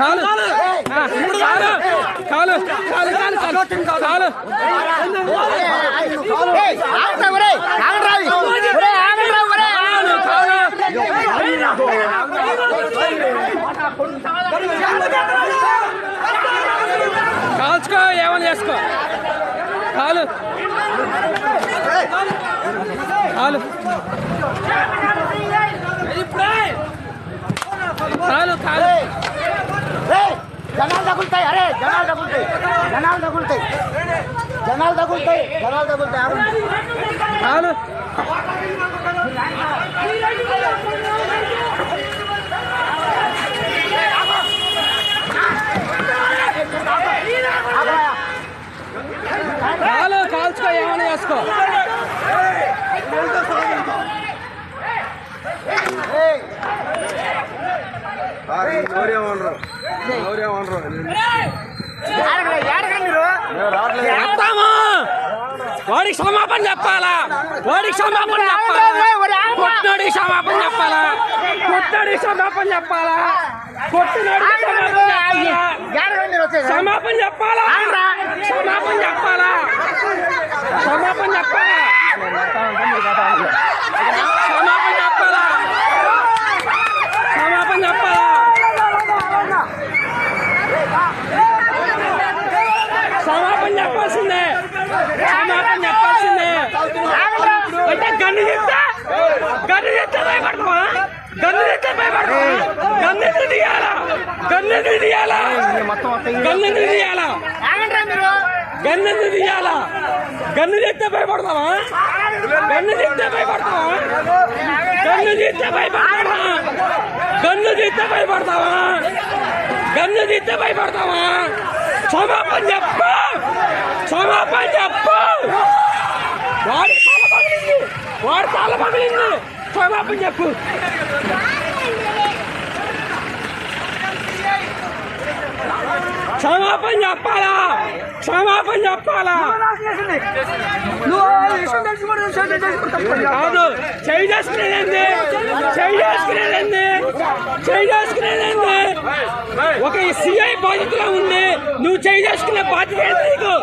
కాలు కాలు కాలు కాలు కాలు కాలు కాల్చుకో ఏమని చేసుకో కాలు కాలు తగులుతాయి అరే జనాలు తగులుతాయి జనాలు తగులుతాయి జనాలు తగులుతాయి జనాలు తగులుతాయి ఆగండి. కాలు ఆగయ్యా. కాలు కాల్చుకో ఏమని చేసుకో వాడికి క్షమాపణ చెప్పాలా? వాడికి క్షమాపణ చెప్పాలా? కొట్టినోడికి క్షమాపణ చెప్పాలా? కొట్టినోడికి క్షమాపణ చెప్పాలా? కొట్టినోడికి క్షమాపణ చెప్పాలా క్షమాపణ చెప్పాలా క్షమాపణ చెప్పాలా క్షమాపణ చెప్పాలా క్షమాపణ చెప్పాల్సిందే. క్షమాపణ చెప్పాల్సిందే. అంటే గన్ను చెప్తా గన్ను చెప్తే భయపడతావా? గన్ను చెప్తే భయపడతావా? గన్ను ఎందుకు తీయాలా? గన్ను ఎందుకు తీయాలా? గన్ను ఎందుకు తీయాలా? గన్ను ఎందుకు తీయాలా? గన్ను చెప్తే భయపడతావా? గన్ను చెప్తే భయపడతావా? గన్ను చెప్తే భయపడతావా? గన్ను చెప్తే భయపడతావా? గన్ను చెప్తే భయపడతావా? క్షమాపణ చెప్పు! చెప్పు వాడి తల పగిలింది. వాడి తల పగిలింది. క్షమాపణ చెప్పు. క్షమాపణ చెప్పాలా? క్షమాపణ చెప్పాలా? కాదు చేయి చేసుకునేదండి చేయి చేసుకునేదండి చేయి చేసుకునేదండి ఒక సిఐ బాధ్యతలో ఉంది. నువ్వు చేయి చేసుకునే బాధ్యత నీకు?